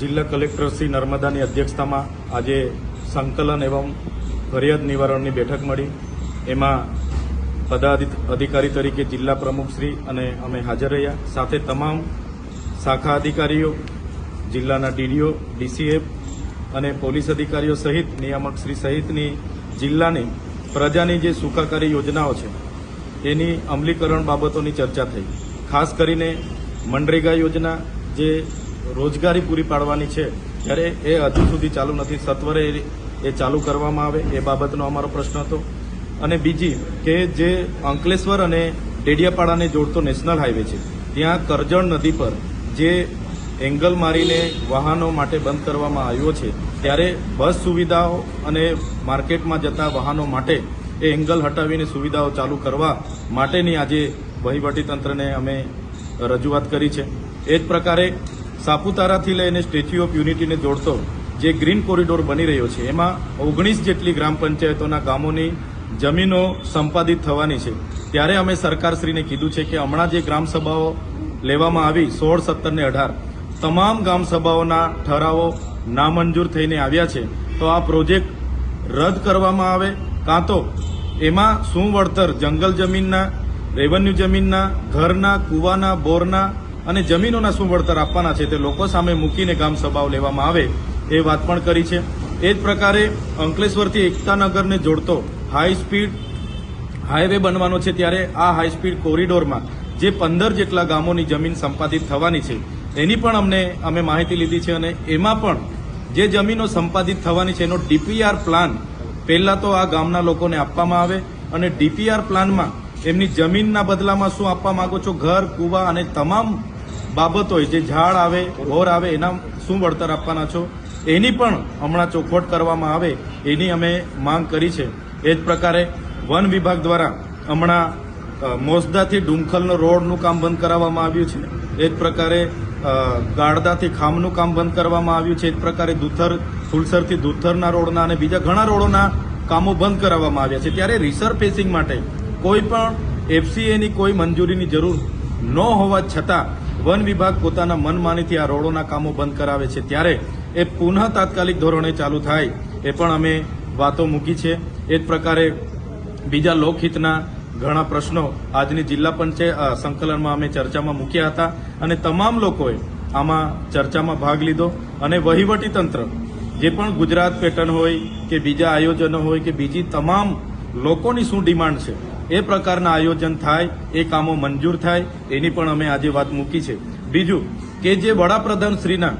જિલ્લા કલેક્ટર શ્રી નર્મદાની અધ્યક્ષતામાં આજે સંકલન એવં ફરિયાદ નિવારણની બેઠક મળી. એમાં પદાધિ- અધિકારી તરીકે જિલ્લા પ્રમુખશ્રી અને અમે હાજર રહ્યા. સાથે તમામ શાખા અધિકારીઓ, જિલ્લાના ડીડીઓ, ડીસીએફ અને પોલીસ અધિકારીઓ સહિત નિયામકશ્રી સહિતની જિલ્લાની પ્રજાની જે સુખાકારી યોજનાઓ છે, એની અમલીકરણ બાબતોની ચર્ચા થઈ. ખાસ કરીને મનરેગા યોજના જે રોજગારી પૂરી પાડવાની છે ત્યારે એ હજુ સુધી ચાલુ નથી. સત્વરે એ ચાલુ કરવામાં આવે, એ બાબતનો અમારો પ્રશ્ન હતો. અને બીજી કે જે અંકલેશ્વર અને ડેડિયાપાડાને જોડતો નેશનલ હાઈવે છે, ત્યાં કરજણ નદી પર જે એંગલ મારીને વાહનો માટે બંધ કરવામાં આવ્યો છે, ત્યારે બસ સુવિધાઓ અને માર્કેટમાં જતા વાહનો માટે એ એંગલ હટાવીને સુવિધાઓ ચાલુ કરવા માટેની આજે વહીવટીતંત્રને અમે રજૂઆત કરી છે. એ જ પ્રકારે સાપુતારાથી લઈને સ્ટેચ્યુ ઓફ યુનિટીને જોડતો જે ગ્રીન કોરિડોર બની રહ્યો છે, એમાં ઓગણીસ જેટલી ગ્રામ પંચાયતોના ગામોની જમીનો સંપાદિત થવાની છે. ત્યારે અમે સરકારશ્રીને કીધું છે કે હમણાં જે ગ્રામસભાઓ લેવામાં આવી, સોળ, સત્તર ને અઢાર, તમામ ગ્રામસભાઓના ઠરાવો નામંજૂર થઈને આવ્યા છે. તો આ પ્રોજેક્ટ રદ કરવામાં આવે, કાં તો એમાં શું વળતર જંગલ જમીનના, રેવન્યુ જમીનના, ઘરના, કૂવાના, બોરના અને જમીનોના શું વળતર આપવાના છે તે લોકો સામે મૂકીને ગામ સભાઓ લેવામાં આવે એ વાત પણ કરી છે. એ જ પ્રકારે અંકલેશ્વરથી એકતાનગરને જોડતો હાઈ સ્પીડ હાઈવે બનવાનો છે ત્યારે આ હાઈ સ્પીડ કોરિડોરમાં જે પંદર જેટલા ગામોની જમીન સંપાદિત થવાની છે, એની પણ અમને, અમે માહિતી લીધી છે અને એમાં પણ જે જમીનો સંપાદિત થવાની છે એનો ડીપીઆર પ્લાન પહેલાં તો આ ગામના લોકોને આપવામાં આવે અને ડીપીઆર પ્લાનમાં એમની જમીનના બદલામાં શું આપવા માંગો છો? ઘર, કૂવા અને તમામ બાબતો જે ઝાડ આવે ઘોર આવે, એના શું વળતર આપવાના છો? એની પણ હમણાં ચોખવટ કરવામાં આવે, એની અમે માંગ કરી છે. એ જ પ્રકારે વન વિભાગ દ્વારા હમણાં મોસદાથી ડુમખલનો રોડનું કામ બંધ કરાવવામાં આવ્યું છે. એ જ પ્રકારે ગાડદાથી ખામનું કામ બંધ કરવામાં આવ્યું છે. એ જ પ્રકારે દુથર ફુલસરથી દુથરના રોડના અને બીજા ઘણા રોડોના કામો બંધ કરાવવામાં આવ્યા છે. ત્યારે રિસર્ફેસિંગ માટે કોઈ પણ એફસીએની કોઈ મંજૂરીની જરૂર ન હોવા છતાં વન વિભાગ પોતાના મનમાનીથી આ રોડોના કામો બંધ કરાવે છે ત્યારે એ પુનઃ તાત્કાલિક ધોરણે ચાલુ થાય, એ પણ અમે વાતો મૂકી છે. એ જ પ્રકારે બીજા લોકહિતના ઘણા પ્રશ્નો આજની જિલ્લા પંચાયત સંકલનમાં અમે ચર્ચામાં મૂક્યા હતા અને તમામ લોકોએ આમાં ચર્ચામાં ભાગ લીધો અને વહીવટી તંત્ર, જે પણ ગુજરાત પેટર્ન હોય કે બીજા આયોજનો હોય કે બીજી તમામ લોકોની શું ડિમાન્ડ છે એ પ્રકારના આયોજન થાય, એ કામો મંજૂર થાય, એની પણ અમે આજે વાત મૂકી છે. બીજું કે જે વડાપ્રધાન શ્રીના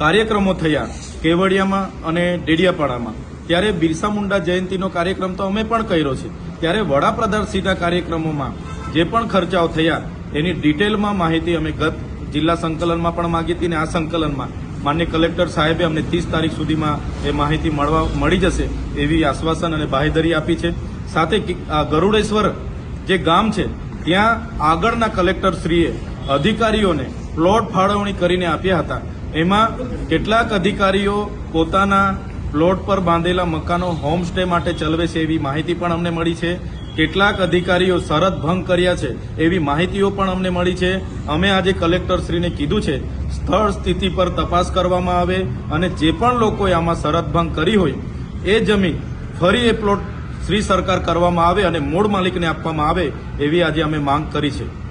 કાર્યક્રમો થયા, કેવડિયામાં અને ડેડિયાપાડામાં, ત્યારે બિરસા મુંડા જયંતિનો કાર્યક્રમ તો અમે પણ કર્યો છે. ત્યારે વડાપ્રધાન શ્રીના કાર્યક્રમોમાં જે પણ ખર્ચાઓ થયા, એની ડિટેલમાં માહિતી અમે ગત જિલ્લા સંકલનમાં પણ માગી હતી અને આ સંકલનમાં માન્ય કલેક્ટર સાહેબે અમને ત્રીસ તારીખ સુધીમાં એ માહિતી મળવા, મળી જશે એવી આશ્વાસન અને બાહેધરી આપી છે. સાથે ગરુડેશ્વર જે ગામ છે, ત્યાં આગળના કલેક્ટરશ્રીએ અધિકારીઓને પ્લોટ ફાળવણી કરીને આપ્યા હતા. એમાં કેટલાક અધિકારીઓ પોતાના પ્લોટ પર બાંધેલા મકાનો હોમસ્ટે માટે ચલવે છે એવી માહિતી પણ અમને મળી છે. કેટલાક અધિકારીઓ શરત ભંગ કર્યા છે એવી માહિતીઓ પણ અમને મળી છે. અમે આજે કલેક્ટરશ્રીને કીધું છે, સ્થળ સ્થિતિ પર તપાસ કરવામાં આવે અને જે પણ લોકોએ આમાં શરત ભંગ કરી હોય, એ જમીન ફરી એ પ્લોટ શ્રી સરકાર કરવામાં આવે અને મૂળ માલિકને આપવામાં આવે એવી આજે અમે માંગ કરી છે.